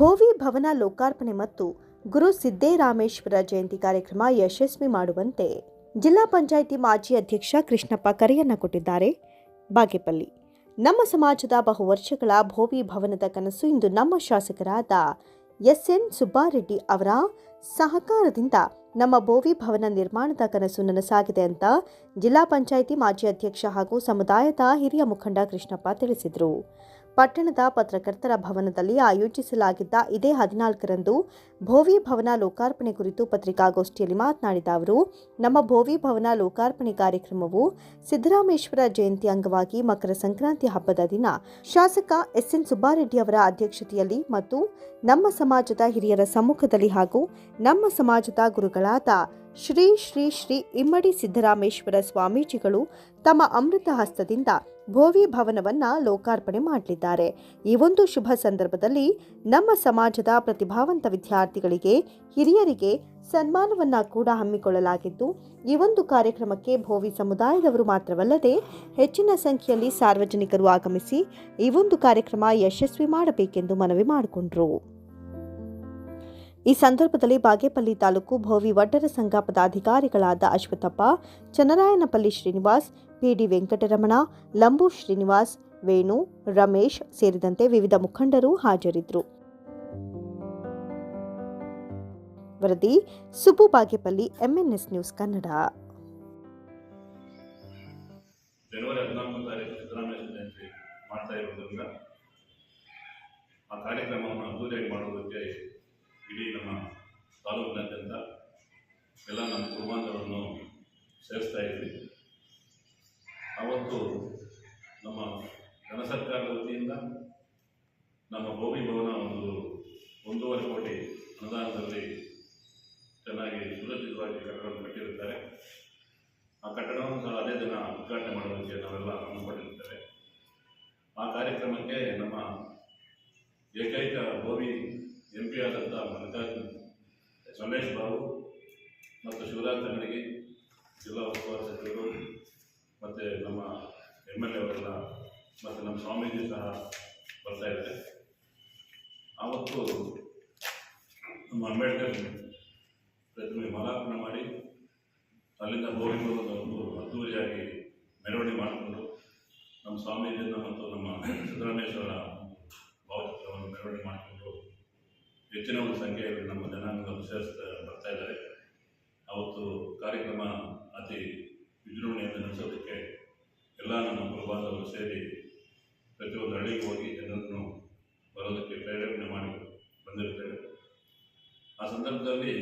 ಭೋವಿ ಭವನ ಲೋಕಾರ್ಪಣೆ ಮತ್ತು ಗುರು ಸಿದ್ದೇರಾಮೇಶ್ವರ ಜಯಂತಿ ಕಾರ್ಯಕ್ರಮ ಯಶಸ್ವಿ ಮಾಡುವಂತೆ ಜಿಲ್ಲಾ ಪಂಚಾಯಿತಿ ಮಾಜಿ ಅಧ್ಯಕ್ಷ ಕೃಷ್ಣಪ್ಪ ಕರೆಯನ್ನ ಕೊಟ್ಟಿದ್ದಾರೆ. ಬಾಗೇಪಲ್ಲಿ. ನಮ್ಮ ಸಮಾಜದ ಬಹು ವರ್ಷಗಳ ಭೋವಿ ಭವನದ ಕನಸು ಇಂದು ನಮ್ಮ ಶಾಸಕರಾದ ಎಸ್ ಎನ್ ಸುಬ್ಬಾರೆಡ್ಡಿ ಅವರ ಸಹಕಾರದಿಂದ ನಮ್ಮ ಭೋವಿ ಭವನ ನಿರ್ಮಾಣದ ಕನಸು ನನಸಾಗಿದೆ ಅಂತ ಜಿಲ್ಲಾ ಪಂಚಾಯಿತಿ ಮಾಜಿ ಅಧ್ಯಕ್ಷ ಹಾಗೂ ಸಮುದಾಯದ ಹಿರಿಯ ಮುಖಂಡ ಕೃಷ್ಣಪ್ಪ ತಿಳಿಸಿದರು. ಪಟ್ಟಣದ ಪತ್ರಕರ್ತರ ಭವನದಲ್ಲಿ ಆಯೋಜಿಸಲಾಗಿದ್ದ ಇದೇ ಹದಿನಾಲ್ಕರಂದು ಭೋವಿ ಭವನ ಲೋಕಾರ್ಪಣೆ ಕುರಿತು ಪತ್ರಿಕಾಗೋಷ್ಠಿಯಲ್ಲಿ ಮಾತನಾಡಿದ ಅವರು, ನಮ್ಮ ಭೋವಿ ಭವನ ಲೋಕಾರ್ಪಣೆ ಕಾರ್ಯಕ್ರಮವು ಸಿದ್ದರಾಮೇಶ್ವರ ಜಯಂತಿ ಅಂಗವಾಗಿ ಮಕರ ಸಂಕ್ರಾಂತಿ ಹಬ್ಬದ ದಿನ. ಶಾಸಕ ಎಸ್ಎನ್ ಸುಬ್ಬಾರೆಡ್ಡಿ ಅವರ ಅಧ್ಯಕ್ಷತೆಯಲ್ಲಿ ಮತ್ತು ನಮ್ಮ ಸಮಾಜದ ಹಿರಿಯರ ಸಮ್ಮುಖದಲ್ಲಿ ಹಾಗೂ ನಮ್ಮ ಸಮಾಜದ ಗುರುಗಳಾದ ಶ್ರೀ ಶ್ರೀ ಶ್ರೀ ಇಮ್ಮಡಿ ಸಿದ್ದರಾಮೇಶ್ವರ ಸ್ವಾಮೀಜಿಗಳು ತಮ್ಮ ಅಮೃತ ಹಸ್ತದಿಂದ ಭೋವಿ ಭವನವನ್ನ ಲೋಕಾರ್ಪಣೆ ಮಾಡಲಿದ್ದಾರೆ. ಈ ಒಂದು ಶುಭ ಸಂದರ್ಭದಲ್ಲಿ ನಮ್ಮ ಸಮಾಜದ ಪ್ರತಿಭಾವಂತ ವಿದ್ಯಾರ್ಥಿಗಳಿಗೆ, ಹಿರಿಯರಿಗೆ ಸನ್ಮಾನವನ್ನ ಕೂಡ ಹಮ್ಮಿಕೊಳ್ಳಲಾಗಿದ್ದು, ಈ ಒಂದು ಕಾರ್ಯಕ್ರಮಕ್ಕೆ ಭೋವಿ ಸಮುದಾಯದವರು ಮಾತ್ರವಲ್ಲದೆ ಹೆಚ್ಚಿನ ಸಂಖ್ಯೆಯಲ್ಲಿ ಸಾರ್ವಜನಿಕರು ಆಗಮಿಸಿ ಈ ಒಂದು ಕಾರ್ಯಕ್ರಮ ಯಶಸ್ವಿ ಮಾಡಬೇಕೆಂದು ಮನವಿ ಮಾಡಿಕೊಂಡರು. ಈ ಸಂದರ್ಭದಲ್ಲಿ ಬಾಗೇಪಲ್ಲಿ ತಾಲೂಕು ಭೋವಿ ವಡ್ಡರ ಸಂಘ ಪದಾಧಿಕಾರಿಗಳಾದ ಅಶ್ವಥಪ್ಪ ಚನ್ನರಾಯನಪಲ್ಲಿ ಶ್ರೀನಿವಾಸ್, ಪಿಡಿ ವೆಂಕಟರಮಣ, ಲಂಬು ಶ್ರೀನಿವಾಸ್, ವೇಣು, ರಮೇಶ್ ಸೇರಿದಂತೆ ವಿವಿಧ ಮುಖಂಡರು ಹಾಜರಿದ್ದರು. ವರದಿ ಸುಬ್ಬು ಬಾಗೇಪಲ್ಲಿ ಎಂಎನ್ಎಸ್ ನ್ಯೂಸ್ ಕನ್ನಡ. ಜನವರಿ ಹದಿನಾಲ್ಕು ತಾರೀಕು ಸಿದ್ದರಾಮಯ್ಯ ಜಯಂತಿ ಆ ಕಾರ್ಯಕ್ರಮವನ್ನು ಅದ್ದೂರಿಯಾಗಿ ಮಾಡುವುದಕ್ಕೆ ಇಡೀ ನಮ್ಮ ತಾಲೂಕಿನಾದ್ಯಂತ ಎಲ್ಲ ನಮ್ಮ ಕುಟುಂಬಾಂಧವರನ್ನು ಸೇರಿಸ್ತಾ ಇದ್ವಿ. ಅವತ್ತು ನಮ್ಮ ಜನ ಸರ್ಕಾರದ ವತಿಯಿಂದ ನಮ್ಮ ಭೋಗಿ ಭವನ ಒಂದು ಒಂದೂವರೆ ಕೋಟಿ ಅನುದಾನದಲ್ಲಿ ಚೆನ್ನಾಗಿ ಸುರಕ್ಷಿತವಾಗಿ ಕಟ್ಟಡವನ್ನು ಕಟ್ಟಿರುತ್ತಾರೆ. ಆ ಕಟ್ಟಡವನ್ನು ಸಹ ಅದೇ ದಿನ ಉದ್ಘಾಟನೆ ಮಾಡೋದಕ್ಕೆ ನಾವೆಲ್ಲ ಹಮ್ಮಿಕೊಂಡಿರ್ತೇವೆ ಆ ಕಾರ್ಯಕ್ರಮಕ್ಕೆ ನಮ್ಮ ಏಕೈಕ ಭೋವಿ ಎಂ ಪಿ ಆದಂಥ ಮಲ್ಲಿಕಾರ್ಜುನ್ ರಮೇಶ್ ಬಾಬು ಮತ್ತು ಶಿವರಾಜ್ ತಂಗಡಿಗೆ ಜಿಲ್ಲಾ ಉಸ್ತುವಾರಿ ಸಚಿವರು ಮತ್ತು ನಮ್ಮ ಎಂ ಎಲ್ ಎ ಮತ್ತು ನಮ್ಮ ಸ್ವಾಮೀಜಿ ಸಹ ಬರ್ತಾ ಇದ್ದಾರೆ. ಆವತ್ತು ನಮ್ಮ ಅಂಬೇಡ್ಕರ್ ಪ್ರತಿಮೆ ಮಾಲಾರ್ಪಣೆ ಮಾಡಿ ಅಲ್ಲಿಂದ ಹೋಗಿರೋದನ್ನು ಒಂದು ಅದ್ದೂರಿಯಾಗಿ ಮೆರವಣಿಗೆ ಮಾಡಿಕೊಂಡು ನಮ್ಮ ಸ್ವಾಮೀಜಿಯನ್ನು ಮತ್ತು ನಮ್ಮ ಸಿದ್ದರಾಮೇಶ್ವರ ಭಾವಚಿತ್ರವನ್ನು ಮೆರವಣಿಗೆ ಮಾಡಿಕೊಂಡು ಹೆಚ್ಚಿನ ಒಂದು ಸಂಖ್ಯೆಯಲ್ಲಿ ನಮ್ಮ ಜನಾಂಗದ ಸೇರಿಸ್ತಾ ಬರ್ತಾ ಇದ್ದಾರೆ. ಅವತ್ತು ಕಾರ್ಯಕ್ರಮ ಅತಿ ವಿಜೃಂಭಣೆಯಿಂದ ನಡೆಸೋದಕ್ಕೆ ಎಲ್ಲ ನಮ್ಮ ಕುಲಬಾಂಧವರು ಸೇರಿ ಪ್ರತಿಯೊಂದು ಹಳ್ಳಿಗೆ ಹೋಗಿ ಜನರನ್ನು ಬರೋದಕ್ಕೆ ಪ್ರೇರೇಪಣೆ ಮಾಡಿ ಬಂದಿರ್ತೇವೆ ಆ ಸಂದರ್ಭದಲ್ಲಿ